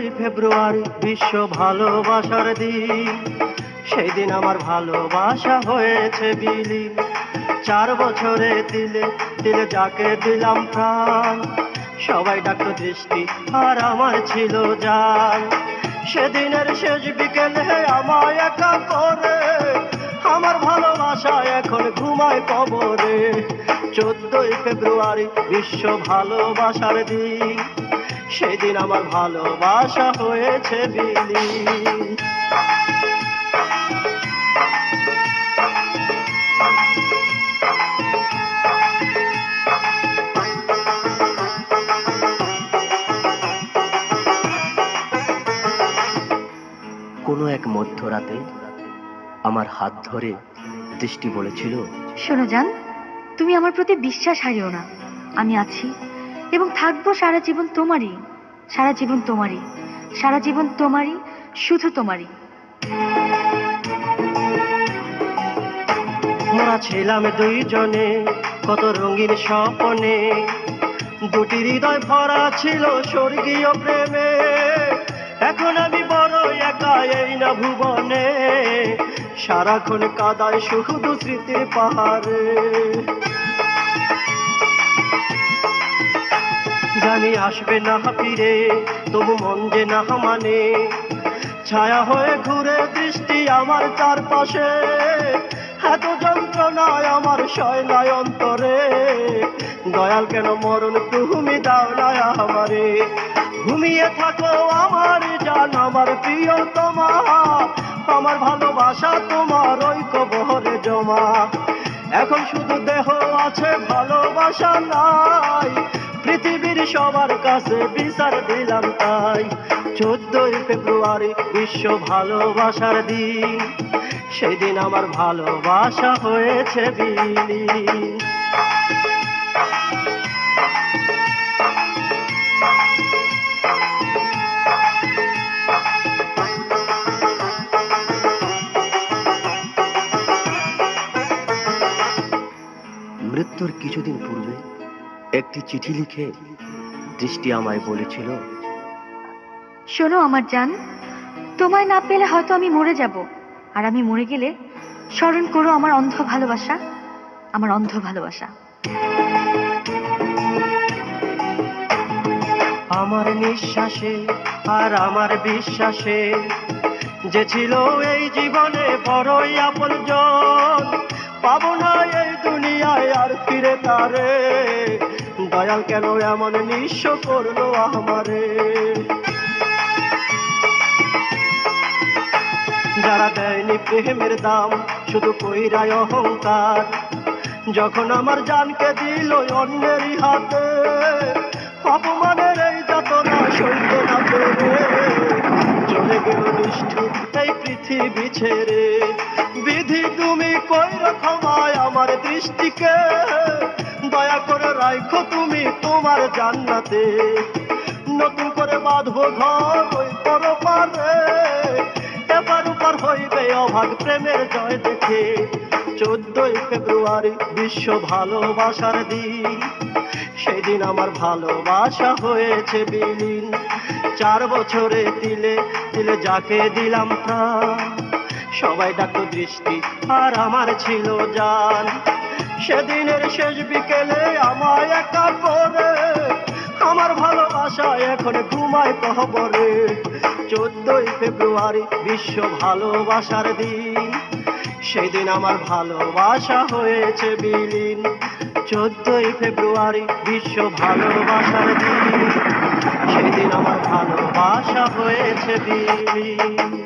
চোদ্দই ফেব্রুয়ারি, বিশ্ব ভালোবাসার দিন। সেই দিন আমার ভালোবাসা হয়েছে বিলীন। চার বছরে দিলে দিলে যাকে দিলাম প্রাণ। সবাই ডাকতো দৃষ্টি, আর আমার ছিল যান সেদিনের শেষ বিকেলে আমায় একা করে, আমার ভালোবাসা এখন ঘুমায় কবরে। চোদ্দই ফেব্রুয়ারি, বিশ্ব ভালোবাসার দিন। সেদিন আমার ভালোবাসা হয়েছে বিলীন কোনো এক মধ্যরাতে আমার হাত ধরে দৃষ্টি বলেছিল, শোনো জান, তুমি আমার প্রতি বিশ্বাস হারিও না। আমি আছি। এবং থাকব সারা জীবন তোমারই, সারা জীবন তোমারই, সারা জীবন তোমারই, শুধু তোমারই। মোরা ছিলাম দুইজনে, কত রঙিন স্বপনে। দুটি হৃদয় ভরা ছিল স্বর্গীয় প্রেমে। এখন আমি বড় একা এই না ভুবনে। সারাক্ষণ কাদায় শুধু স্মৃতির পাহাড়ে। জানি আসবে না ফিরে, তবু মন যে না মানে। ছায়া হয়ে ঘুরে দৃষ্টি আমার চারপাশে, এত যন্ত্রণায় আমার শয়নায় অন্তরে। দয়াল কেন মরণ তুমি দাও না আমারে? ঘুমিয়ে থাকো আমার জান, আমার প্রিয় তোমা আমার ভালোবাসা তোমার ওই কবরে জমা। এখন শুধু দেহ আছে, ভালোবাসা নাই। সবার কাছে বিচার দিলাম তাই। চোদ্দই ফেব্রুয়ারি বিশ্ব ভালোবাসার দিন। সেই দিন আমার ভালোবাসা হয়েছে বিলীন। মৃত্যুর কিছুদিন পূর্বে একটি চিঠি লিখে দৃষ্টি আমায় বলেছিল। শোনো আমার জান তোমায় না পেলে হয়তো আমি মরে যাব। আর আমি মরে গেলে স্মরণ করো আমার অন্ধ ভালোবাসা আমার অন্ধ ভালোবাসা। আমার নিঃশ্বাসে আর আমার বিশ্বাসে যে ছিল এই জীবনে বড়ই আপন জন পাবো না এই দুনিয়ায় আর ফিরে তারে। দয়াল কেন এমন নিঃস্ব করল আমারে? যারা দেয়নি প্রেমের দাম, শুধু কইরায় অহংকার। যখন আমার জানকে দিল অন্যেরই হাতে, অপমানের এই যাতনা সইতে না পেরে। চলে গেল নিষ্ঠুর এই পৃথিবী ছেড়ে। বিধি তুমি কই ক্ষমায় আমার দৃষ্টিকে। দয়া করে রাখো তুমি তোমার জান্নাতে। নতুন করে বাঁধবো ঘর ওই পরপারে। এবার উপর হইবে অভাগ প্রেমের জয় দেখে। চোদ্দই ফেব্রুয়ারি বিশ্ব ভালোবাসার দিন। সেই দিন আমার ভালোবাসা হয়েছে বিলীন। চার বছরে দিলে দিলে যাকে দিলাম প্রাণ। সবাই ডাকতো দৃষ্টি, আর আমার ছিল জান। সেদিনের শেষ বিকেলে আমায় একা করে। আমার ভালোবাসা এখন ঘুমায় কহবরে চোদ্দই ফেব্রুয়ারি বিশ্ব ভালোবাসার দিন। সেদিন আমার ভালোবাসা হয়েছে বিলীন। চোদ্দই ফেব্রুয়ারি বিশ্ব ভালোবাসার দিন। সেই দিন আমার ভালোবাসা হয়েছে বিলীন।